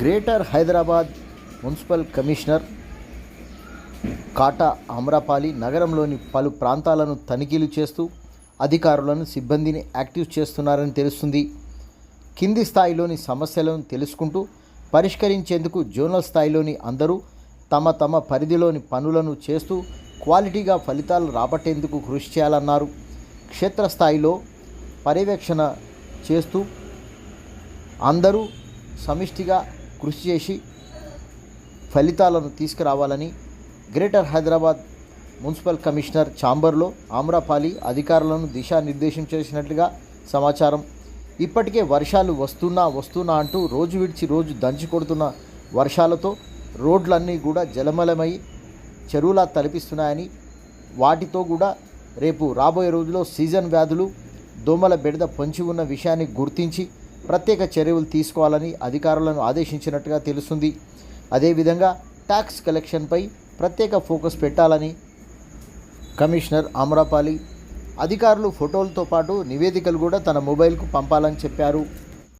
Greater Hyderabad municipal commissioner Kata Amrapali నగరంలోని పలు ప్రాంతాలను తనిఖీలు చేస్తూ అధికారులను సిబ్బందిని యాక్టివ్ చేస్తున్నారని తెలుస్తుంది. కింది స్థాయిలోని సమస్యలను తెలుసుకుంటూ పరిష్కరించేందుకు జోనల్ స్థాయిలోని అందరూ తమ తమ పరిధిలోని పనులను చేస్తూ క్వాలిటీగా ఫలితాలు రాబట్టేందుకు కృషి చేయాలన్నారు. క్షేత్రస్థాయిలో పర్యవేక్షణ చేస్తూ అందరూ సమిష్టిగా కృషి చేసి ఫలితాలను తీసుకురావాలని గ్రేటర్ హైదరాబాద్ మున్సిపల్ కమిషనర్ ఛాంబర్లో ఆమ్రపాలి అధికారులను దిశానిర్దేశం చేసినట్లుగా సమాచారం. ఇప్పటికే వర్షాలు వస్తున్నా వస్తున్నా అంటూ రోజు విడిచి రోజు దంచి కొడుతున్న వర్షాలతో రోడ్లన్నీ కూడా జలమలమై చెరువులా తలపిస్తున్నాయని వాటితో కూడా రేపు రాబోయే రోజుల్లో సీజన్ వ్యాధులు దోమల బెడద పొంచి ఉన్న విషయాన్ని గుర్తించి ప్రత్యేక చర్యలు తీసుకోవాలని అధికారులను ఆదేశించినట్టుగా తెలుస్తుంది. అదేవిధంగా ట్యాక్స్ కలెక్షన్పై ప్రత్యేక ఫోకస్ పెట్టాలని కమిషనర్ ఆమ్రపాలి అధికారులు ఫోటోలతో పాటు నివేదికలు కూడా తన మొబైల్కు పంపాలని చెప్పారు.